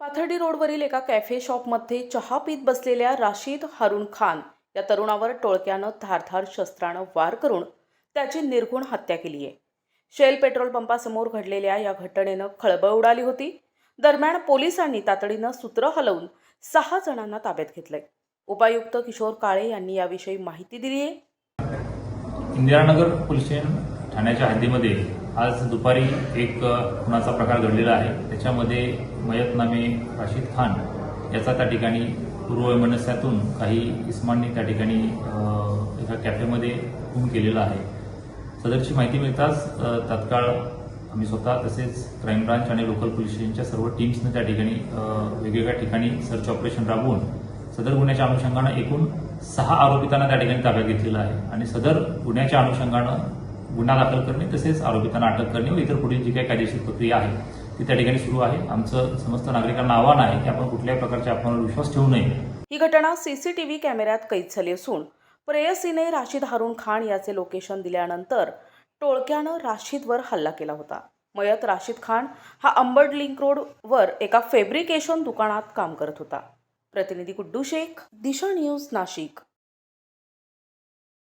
पाथर्डी रोडवरील एका कॅफे शॉपमध्ये चहा पीत बसलेल्या राशीद हारून खान या तरुणावर टोळक्यानं धारधार शस्त्रानं वार करून त्याची निर्घुण हत्या केली आहे. शेल पेट्रोल पंपासमोर घडलेल्या या घटनेनं खळबळ उडाली होती. दरम्यान पोलिसांनी तातडीनं सूत्र हलवून सहा जणांना ताब्यात घेतलंय. उपायुक्त किशोर काळे यांनी याविषयी माहिती दिली आहे इंदिरानगर पोलीस ठाण्याच्या हद्दीमध्ये आज दुपारी एक खुनाचा प्रकार घडलेला आहे. त्याच्यामध्ये मयत नामे राशीद खान याचा त्या ठिकाणी पूर्ववैमनस्यातून काही इस्मांनी त्या ठिकाणी एका कॅफेमध्ये खून केलेला आहे. सदरची माहिती मिळताच तत्काळ तात्काळ आम्ही स्वतः तसेच क्राईम ब्रांच आणि लोकल पोलीस स्टेशनच्या सर्व टीम्सनं त्या ठिकाणी वेगवेगळ्या ठिकाणी सर्च ऑपरेशन राबवून सदर गुन्ह्याच्या अनुषंगानं एकूण सहा आरोपितांना त्या ठिकाणी ताब्यात घेतलेला आहे. आणि सदर गुन्ह्याच्या अनुषंगानं गुन्हा दाखल करणे तसेच आरोपितांना अटक करणे व इतर पुढील जी काही कायदेशीर प्रक्रिया आहे ती त्या ठिकाणी सुरू आहे. आमचं समस्त नागरिकांना आव्हान आहे की आपण कुठल्याही प्रकारच्या अफवांवर विश्वास ठेवू नये. ही घटना सीसीटीव्ही कॅमेऱ्यात कैद झाली असून प्रेयसीने राशीद हारून खान याचे लोकेशन दिल्यानंतर टोळक्यानं राशीदवर हल्ला केला होता. मयत राशीद खान हा अंबड लिंक रोडवर एका फेब्रिकेशन दुकानात काम करत होता. प्रतिनिधी गुड्डू शेख दिशा न्यूज नाशिक.